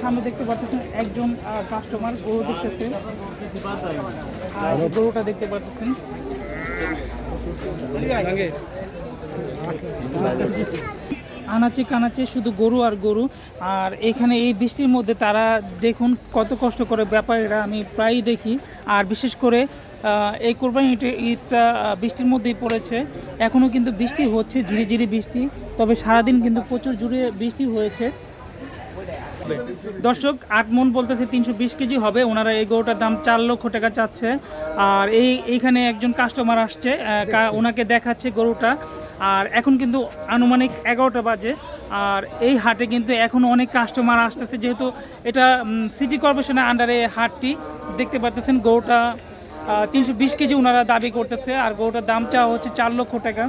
সামনে দেখতে পাচ্ছেন একজন কাস্টমার গরু দেখতেছে। আর গরুটা দেখতে পাচ্ছেন। আনাচে কানাচে শুধু গরু আর গরু। আর এখানে এই বৃষ্টির মধ্যে তারা দেখুন কত কষ্ট করে ব্যাপারীরা, আমি প্রায়ই দেখি। আর বিশেষ করে এই কোরবানি ঈদে- ঈদটা বৃষ্টির মধ্যেই পড়েছে। এখনও কিন্তু বৃষ্টি হচ্ছে ঝিরি ঝিরি বৃষ্টি। তবে সারাদিন কিন্তু প্রচুর জুড়ে বৃষ্টি হয়েছে। দর্শক আট মন বলতেছে তিনশো বিশ কেজি হবে। ওনারা এই গরুটার দাম চার লক্ষ টাকা চাচ্ছে। আর এই এইখানে একজন কাস্টমার আসছে ওনাকে দেখাচ্ছে গরুটা। আর এখন কিন্তু আনুমানিক এগারোটা বাজে। আর এই হাটে কিন্তু এখন অনেক কাস্টমার আসতেছে। যেহেতু এটা সিটি কর্পোরেশনের আন্ডারে হাটটি। দেখতে পাচ্ছেন গরুটা তিনশো বিশ কেজি ওনারা দাবি করতেছে। আর গরুটার দাম চাওয়া হচ্ছে চার লক্ষ টাকা।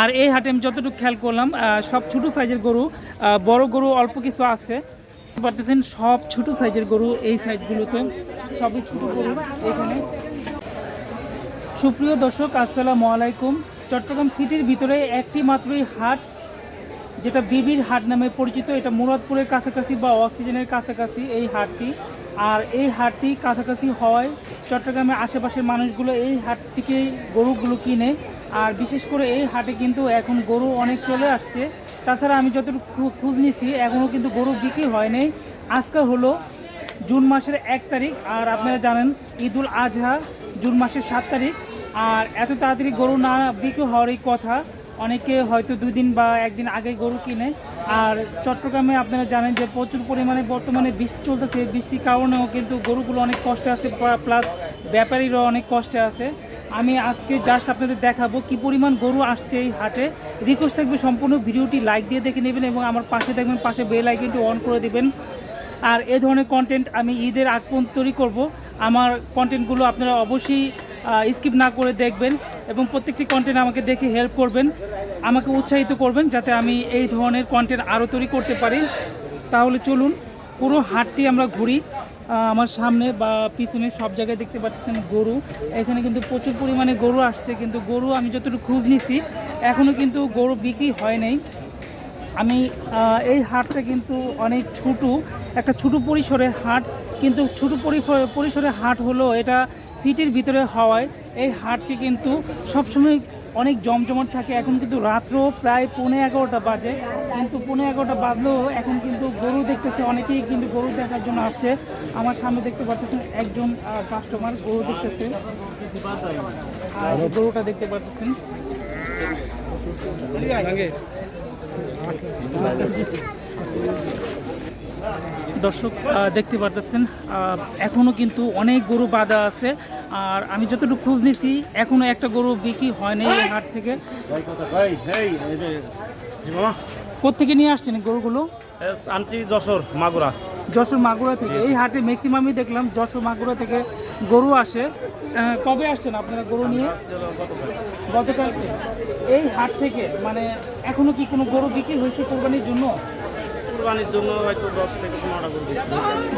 আর এই হাটে আমি যতটুকু খেয়াল করলাম সব ছোটো সাইজের গরু বড় গরু অল্প কিছু আছে। পারতেছেন, সব ছোটো সাইজের গরু এই সাইজগুলোতে, সবই ছোটো গরু এখানে সুপ্রিয় দর্শক, আসসালামু আলাইকুম। চট্টগ্রাম সিটির ভিতরে একটি মাত্রই হাট, যেটা বিবির হাট নামে পরিচিত। এটা মুরাদপুরের কাছাকাছি বা অক্সিজেনের কাছাকাছি এই হাটটি। আর এই হাটটি কাছাকাছি হওয়ায় চট্টগ্রামের আশেপাশের মানুষগুলো এই হাট থেকে গরুগুলো কিনে আর বিশেষ করে এই হাটে কিন্তু এখন গরু অনেক চলে আসছে। তাছাড়া আমি যতটুকু খোঁজ নিয়েছি এখনও কিন্তু গরু বিক্রি হয়নি আজকে হলো জুন মাসের এক তারিখ, আর আপনারা জানেন ঈদুল আজহা, জুন মাসের সাত তারিখ। আর এত তাড়াতাড়ি গরু না বিক্রি হওয়ারই কথা, অনেকে হয়তো দুই দিন বা একদিন আগে গরু কিনে। আর চট্টগ্রামে আপনারা জানেন যে প্রচুর পরিমাণে বর্তমানে বৃষ্টি চলতেছে। বৃষ্টির কারণেও কিন্তু গরুগুলো অনেক কষ্টে আছে প্লাস ব্যাপারীরাও অনেক কষ্টে আছে। আমি আজকে জাস্ট আপনাদের দেখাবো কি পরিমাণ গরু আসছে এই হাটে। রিকোয়েস্ট থাকবে সম্পূর্ণ ভিডিওটি লাইক দিয়ে দেখে নেবেন এবং আমার পাশে দেখবেন পাশে বেল আইকনটি অন করে দেবেন। আর এ ধরনের কন্টেন্ট আমি ঈদের আগ পর্যন্ত তৈরি করব। আমার কন্টেন্টগুলো আপনারা অবশ্যই স্কিপ না করে দেখবেন এবং প্রত্যেকটি কন্টেন্ট আমাকে দেখে হেল্প করবেন, আমাকে উৎসাহিত করবেন যাতে আমি এই ধরনের কন্টেন্ট আরও তৈরি করতে পারি। তাহলে চলুন, পুরো হাটটি আমরা ঘুরি। আমার সামনে বা পিছনে সব জায়গায় দেখতে পাচ্ছেন গরু। এখানে কিন্তু প্রচুর পরিমাণে গরু আসছে, কিন্তু গরু আমি যতটুকু খোঁজ নিছি এখনও কিন্তু গরু বিক্রি হয় নাই। আমি এই হাটটা কিন্তু অনেক ছোট, একটা ছোট পরিসরের হাট, কিন্তু ছোট পরিসর- পরিসরের হাট হলো এটা সিটির ভিতরে হওয়ায়। এই হাটটি কিন্তু সবসময় অনেক জমজমাট থাকে। এখন কিন্তু রাত্র প্রায় পৌনে এগারোটা বাজে। কিন্তু পৌনে এগারোটা বাজলেও এখন কিন্তু গরু দেখতেছে। অনেকেই কিন্তু গরু দেখার জন্য আসছে। আমার সামনে দেখতে পাচ্ছেন একজন কাস্টমার গরু দেখতেছে। আর গরুটা দেখতে পাচ্ছেন। দর্শক দেখতে পারতেছেন। আহ, এখনও কিন্তু অনেক গরু বাঁধা আছে। আর আমি যতটুকু খোঁজ নিয়েছি এখনও একটা গরু বিক্রি হয়নি এই হাট থেকে। কোথেকে নিয়ে আসছেন এই গরুগুলো? আনছি যশোর মাগুরা। যশোর মাগুরা থেকে। এই হাটে ম্যাক্সিমামই দেখলাম যশোর মাগুরা থেকে গরু আসে। কবে আসছেন আপনারা গরু নিয়ে? গতকালকে। এই হাট থেকে মানে এখনও কি কোনো গরু বিক্রি হয়েছে কোরবানির জন্য? কুরবানির জন্য হয়তো দশ থেকে পনেরোটা করবি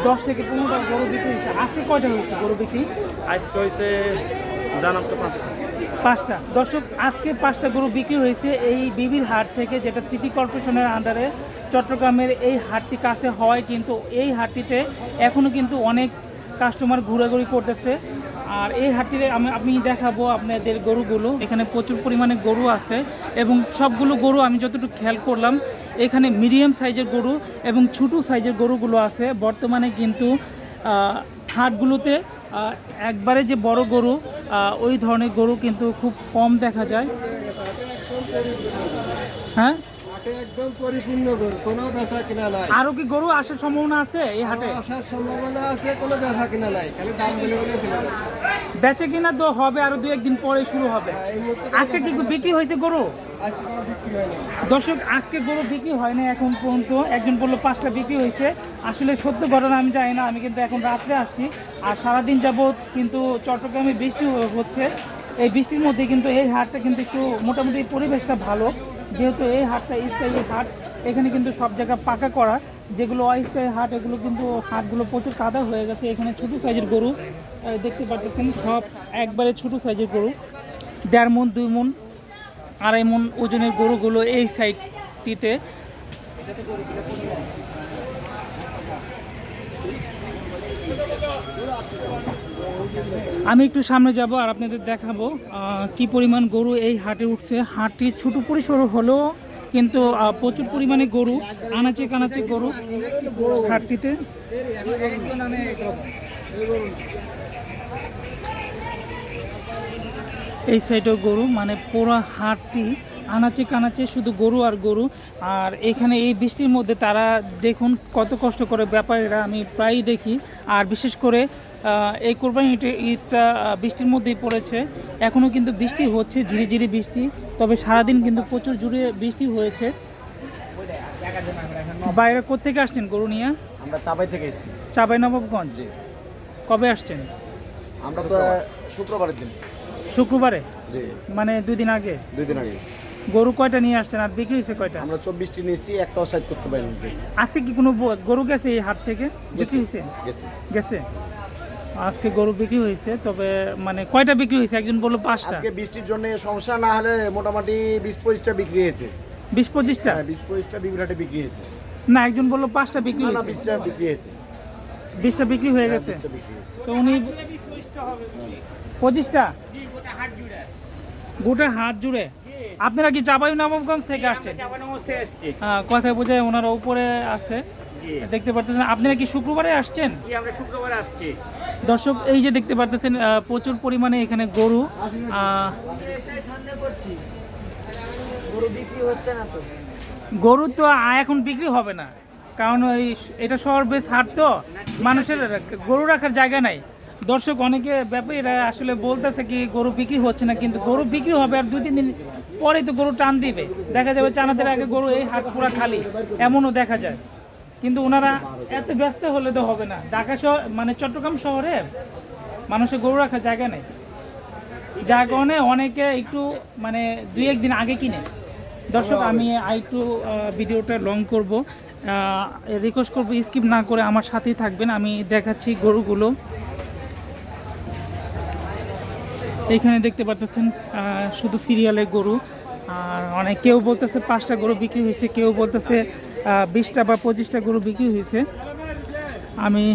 দশ থেকে পনেরোটা গরু বিক্রি হয়েছে। আজকে কয়টা হয়েছে গরু বিক্রি? আজকে হয়েছে জানাম তো পাঁচটা। পাঁচটা। দর্শক আজকে পাঁচটা গরু বিক্রি হয়েছে এই বিবির হাট থেকে যেটা সিটি কর্পোরেশনের আন্ডারে চট্টগ্রামের এই হাটটি কাছে হয় কিন্তু এই হাটটিতে এখনও কিন্তু অনেক কাস্টমার ঘোরাঘুরি করতেছে। আর এই হাটটিতে আমি আমি দেখাবো আপনাদের গরুগুলো। এখানে প্রচুর পরিমাণে গরু আছে এবং সবগুলো গরু আমি যতটুকু খেয়াল করলাম, এখানে মিডিয়াম সাইজের গরু এবং ছোটো সাইজের গরুগুলো আছে। বর্তমানে কিন্তু হাটগুলোতে একবারে যে বড় গরু ওই ধরনের গরু কিন্তু খুব কম দেখা যায়। হ্যাঁ? হাটে একদম পরিপূর্ণ গরু কোনো বেচা কিনা নাই। আরও কি গরু আসার সম্ভাবনা আছে এই হাটে? আসার সম্ভাবনা আছে কোনো বেচা কিনা নাই খালি দাম বলে বলে ছিল বেচে কিনা তো হবে আরও দু একদিন পরে শুরু হবে। আজকে কি বিক্রি হয়েছে গরু? হয় দর্শক আজকে গরু বিক্রি হয় না এখন পর্যন্ত। একজন বলল পাঁচটা বিক্রি হয়েছে। আসলে সত্য ঘটনা আমি জানি না আমি কিন্তু এখন রাত্রে আসছি। আর সারাদিন যাবৎ কিন্তু চট্টগ্রামে বৃষ্টি হচ্ছে। এই বৃষ্টির মধ্যে কিন্তু এই হাটটা কিন্তু একটু মোটামুটি পরিবেশটা ভালো। যেহেতু এই হাটটা স্থায়ী হাট, এখানে কিন্তু সব জায়গা পাকা করা। যেগুলো অস্থায়ী হাট, এগুলো কিন্তু হাটগুলো প্রচুর কাদা হয়ে গেছে। এখানে ছোটো সাইজের গরু দেখতে পাচ্ছেন সব একবারে ছোটো সাইজের গরু। দেড় মন, দুই মন, আড়াই মন ওজনের গরুগুলো এই সাইডটিতে Thank you. আমি একটু সামনে যাব আর আপনাদের দেখাবো কি পরিমাণ গরু এই হাটে উঠছে। হাটটি ছোট পরিসর হলেও কিন্তু প্রচুর পরিমাণে গরু, আনাচে কানাচে গরু হাটটিতে। এই সাইডেও গরু মানে পুরো হাটটি, আনাচে কানাচে শুধু গরু আর গরু। আর এখানে এই বৃষ্টির মধ্যে তারা দেখুন কত কষ্ট করে ব্যাপারীরা, আমি প্রায়ই দেখি। আর বিশেষ করে এই কোরবানি ঈদে- ঈদটা বৃষ্টির মধ্যেই পড়েছে। এখনও কিন্তু বৃষ্টি হচ্ছে ঝিরি ঝিরি বৃষ্টি তবে সারাদিন কিন্তু প্রচুর জুড়ে বৃষ্টি হয়েছে। বাইরে কোত্থেকে আসছেন গরু নিয়ে? আমরা চাপাই থেকে এসেছি। চাঁপাই নবাবগঞ্জ? কবে আসছেন? আমরা তো শুক্রবারের দিন। শুক্রবারে? মানে দুদিন আগে? দুই দিন আগে। গরু কয়টা নিয়ে আসছেন আর বিক্রি হয়েছে কয়টা? আমরা চব্বিশটি নিয়েছি একটাও সাইড করতে পারিনি। আজকে কি কোনো গরু গেছে এই হাট থেকে? বিক্রি হয়েছে? গেছি। গেছে? আজকে গরু বিক্রি হয়েছে তবে মানে কয়টা বিক্রি হয়েছে? একজন বলল পাঁচটা। আজকে বৃষ্টির জন্য সমস্যা না হলে মোটামুটি বিশ পঁচিশটা বিক্রি হয়েছে। বিশ পঁচিশটা? হ্যাঁ বিশ পঁচিশটা বিঘাটে বিক্রি হয়েছে। না একজন বলল পাঁচটা বিক্রি হয়েছে। বিশটা বিক্রি হয়েছে। বিশটা বিক্রি হয়ে হ্যাঁ, গেছে? তো উনি পঁচিশটা? গোটা হাত জুড়ে? আপনারা কি চাপাই নবাবগঞ্জ থেকে আসছেন? হ্যাঁ, কথায় বোঝায় ওনারা উপরে আছে। দেখতে পারতেছেন আপনারা কি শুক্রবারে আসছেন? শুক্রবারে আসছি। দর্শক এই যে দেখতে পারতেছেন প্রচুর পরিমাণে এখানে গরু গরু তো। এখন বিক্রি হবে না। কারণ ওই এটা শহর বেশ হাট তো মানুষের গরু রাখার জায়গা নাই। দর্শক অনেকে ব্যাপারীরা আসলে বলতেছে কি গরু বিক্রি হচ্ছে না কিন্তু গরু বিক্রি হবে আর দুই তিন দিন পরেই তো গরু টান দিবে। দেখা যাবে চানাদের আগে গরু এই হাট পুরা খালি। এমনও দেখা যায়। কিন্তু ওনারা এত ব্যস্ত হলে তো হবে না। ঢাকা শহর মানে চট্টগ্রাম শহরে মানুষের গরু রাখার জায়গা নেই। কারণে অনেকে একটু মানে দুই একদিন আগে কিনে। দর্শক, আমি আর একটু ভিডিওটা লং করব। রিকোয়েস্ট করব স্কিপ না করে আমার সাথেই থাকবেন। আমি দেখাচ্ছি গরুগুলো। এখানে দেখতে আহ, শুধু সিরিয়ালে গরু আর অনেক কেউ বলতেছে পাঁচটা গরু বিক্রি হয়েছে কেউ বলতেছে বিশটা বা পঁচিশটা গরু বিক্রি হয়েছে। আমি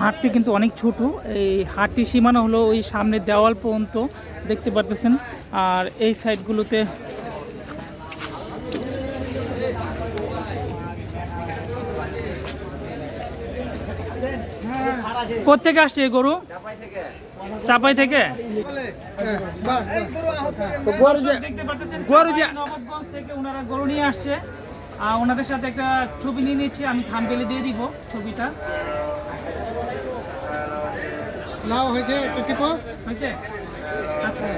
হাটটি কিন্তু অনেক ছোট এই হাটটি সীমানা হলো ওই সামনে দেওয়াল পর্যন্ত দেখতে পারতেছেন আর এই সাইডগুলোতে কোথেকে আসছে গরু? চাপাই থেকে? নবাবগঞ্জ থেকে ওনারা গরু নিয়ে আসছে। আর ওনাদের সাথে একটা ছবি নিয়ে নিচ্ছি আমি থাম থামবেলে দিয়ে দিব ছবিটা। হয়েছে একটু টিপো। হয়েছে? আচ্ছা।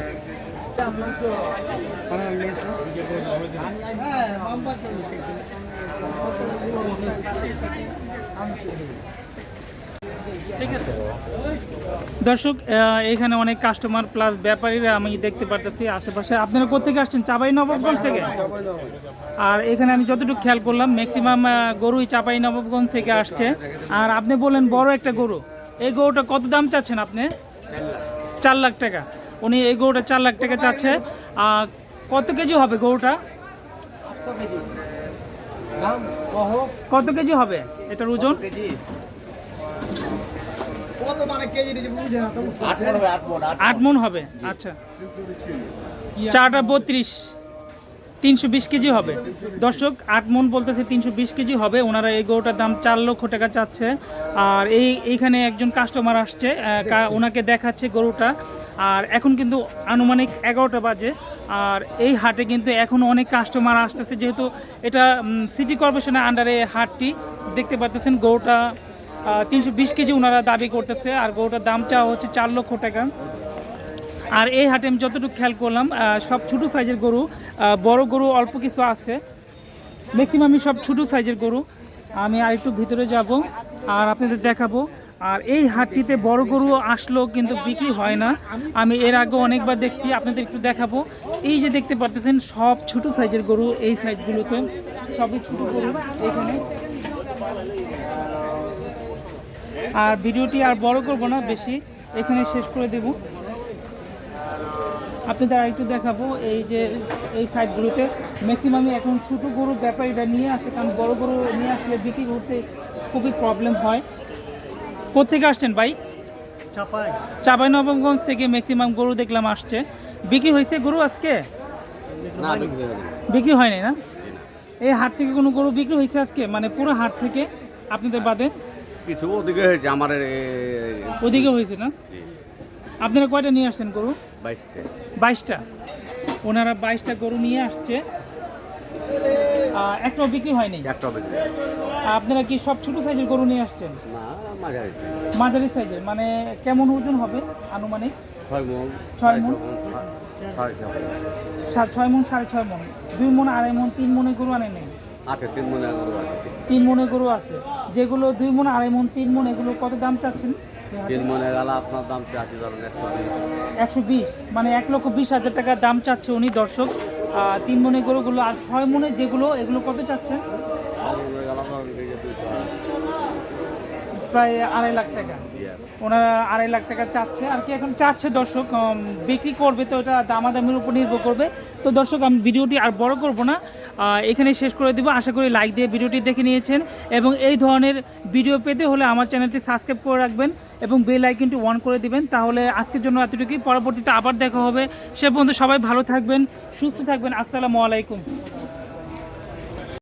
হ্যাঁ ঠিক আছে দর্শক এখানে অনেক কাস্টমার প্লাস ব্যাপারীরা আমি দেখতে পারতেছি আশেপাশে। আপনারা কোথেকে আসছেন? চাপাই নবাবগঞ্জ থেকে? আর এখানে আমি যতটুকু খেয়াল করলাম ম্যাক্সিমাম গরুই চাপাই নবাবগঞ্জ থেকে আসছে। আর আপনি বললেন বড় একটা গরু। এই গরুটা কত দাম চাচ্ছেন আপনি? চার লাখ টাকা। উনি এই গরুটা চার লাখ টাকা চাচ্ছে। আর কত কেজি হবে গরুটা? কত? কেজি হবে? এটার ওজন? কত মানে কেজি বুঝে না তো আট মন হবে আচ্ছা। চারটা বত্রিশ। তিনশো বিশ কেজি হবে। দর্শক আট মন বলতেছে তিনশো বিশ কেজি হবে। ওনারা এই গরুটার দাম চার লক্ষ টাকা চাচ্ছে। আর এই এইখানে একজন কাস্টমার আসছে ওনাকে দেখাচ্ছে গরুটা। আর এখন কিন্তু আনুমানিক এগারোটা বাজে। আর এই হাটে কিন্তু এখন অনেক কাস্টমার আসতেছে। যেহেতু এটা সিটি কর্পোরেশনের আন্ডারে হাটটি। দেখতে পাচ্ছেন গরুটা তিনশো বিশ কেজি ওনারা দাবি করতেছে, আর গরুটার দাম চাওয়া হচ্ছে চার লক্ষ টাকা। আর এই হাটে আমি যতটুকু খেয়াল করলাম সব ছোটো সাইজের গরু বড় গরু অল্প কিছু আছে। ম্যাক্সিমামই সব ছোটো সাইজের গরু। আমি আর একটু ভিতরে যাব আর আপনাদের দেখাবো। আর এই হাটটিতে বড় গরু আসলেও কিন্তু বিক্রি হয় না। আমি এর আগে অনেকবার দেখছি, আপনাদের একটু দেখাবো। এই যে দেখতে পারতেছেন সব ছোটো সাইজের গরু এই সাইডগুলোতে সবই ছোটো গরু, এখানে। আর ভিডিওটি আর বড় করব না বেশি এখানে শেষ করে দেব। আপনাদের আর একটু দেখাবো এই যে এই সাইডগুলোতে ম্যাক্সিমামই এখন ছোট গরু ব্যাপারীরা নিয়ে আসে কারণ বড় গরু নিয়ে আসলে বিক্রি করতে খুবই প্রবলেম হয়। কোথেকে আসছেন ভাই? চাপাই। চাপাই নবমগঞ্জ থেকে ম্যাক্সিমাম গরু দেখলাম আসছে। বিক্রি হয়েছে গরু আজকে। বিক্রি হয়নি না? এই হাট থেকে কোনো গরু বিক্রি হয়েছে আজকে? মানে পুরো হাট থেকে? আপনাদের বাদে? কিছু ওদিকে হয়েছে আমার ওদিকে হয়েছে না? আপনারা কয়টা নিয়ে আসছেন গরু? বাইশটা। বাইশটা। ওনারা বাইশটা গরু নিয়ে আসছে। একটাও বিক্রি হয়নি? একটা হবে আপনারা কি সব ছোট সাইজের গরু নিয়ে আসছেন? না মাঝারি মাঝারি সাইজের মানে কেমন ওজন হবে আনুমানিক? ছয় মন ছয় মণ? ছয় মন সাড়ে ছয় মন। দুই মন আড়াই মন তিন মনে গরু আনে নেই আছে তিন মনে গরু আছে। তিন মনে গরু আছে। যেগুলো দুই মন আড়াই মন তিন মন এগুলো কত দাম চাচ্ছেন? তিন মনে আপনার দাম চাষি ধরেন একশো বিশ। একশো বিশ? মানে এক লক্ষ বিশ হাজার টাকা দাম চাচ্ছে উনি দর্শক। তিন মনে গরুগুলো আর ছয় মনের যেগুলো এগুলো কত চাচ্ছেন? মনে প্রায় আড়াই লাখ টাকা। ওনারা আড়াই লাখ টাকা চাচ্ছে। আর কি এখন চাচ্ছে দর্শক বিক্রি করবে তো এটা দামাদামির উপর নির্ভর করবে। তো দর্শক, আমি ভিডিওটি আর বড় করব না। এখানে শেষ করে দিব। আশা করি লাইক দিয়ে ভিডিওটি দেখে নিয়েছেন। এবং এই ধরনের ভিডিও পেতে হলে আমার চ্যানেলটি সাবস্ক্রাইব করে রাখবেন এবং বেল আইকনটি অন করে দিবেন। তাহলে আজকের জন্য এতটুকুই। পরবর্তীতে আবার দেখা হবে। সে পর্যন্ত সবাই ভালো থাকবেন, সুস্থ থাকবেন। আসসালামু আলাইকুম।